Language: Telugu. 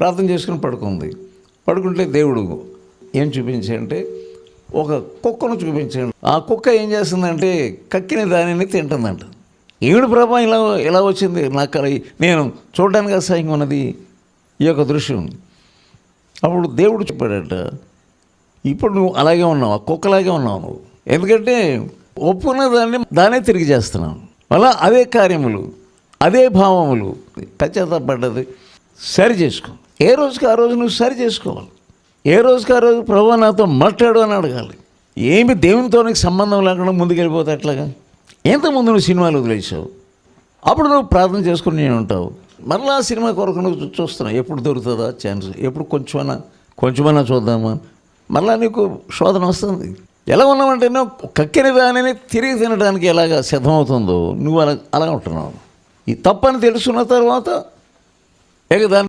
ప్రార్థన చేసుకుని పడుకుంది. పడుకుంటే దేవుడు ఏం చూపించంటే ఒక కుక్కను చూపించాడు ఆ కుక్క ఏం చేస్తుందంటే కక్కిన దానిని తింటుందంట. ఏమిటి ప్రభా ఇలా ఇలా వచ్చింది. నాకు నేను చూడడానికి అసహ్యం ఉన్నది ఈ యొక్క దృశ్యం. అప్పుడు దేవుడు చెప్పాడట ఇప్పుడు నువ్వు అలాగే ఉన్నావు ఆ కుక్కలాగే ఉన్నావు నువ్వు. ఎందుకంటే ఒప్పుకున్న దాన్ని దానే తిరిగి చేస్తున్నావు. మళ్ళీ అదే కార్యములు అదే భావములు. పశ్చాత్తాపడ్డది. సరి చేసుకో. ఏ రోజుకి ఆ రోజు నువ్వు సరి చేసుకోవాలి? ఏ రోజుకి ఆ రోజు ప్రభు నాతో మాట్లాడు అని అడగాలి? ఏమి దేవునితో నీకు సంబంధం లేకుండా ముందుకెళ్ళిపోతే అట్లాగా ఎంతమంది నువ్వు సినిమాలు వదిలేసావు అప్పుడు నువ్వు ప్రార్థన చేసుకుని నేను ఉంటావు. మరలా ఆ సినిమా కొరకు నువ్వు చూస్తున్నావు. ఎప్పుడు దొరుకుతుందా? ఛాన్స్. ఎప్పుడు కొంచెమన్నా కొంచెమన్నా చూద్దామా? మరలా నీకు శోధన వస్తుంది. ఎలా ఉన్నామంటే నువ్వు కక్కిన దానిని తిరిగి తినడానికి ఎలాగ సిద్ధమవుతుందో నువ్వు అలా అలా ఉంటున్నావు. ఈ తప్పని తెలుసుకున్న తర్వాత ఇక దాన్ని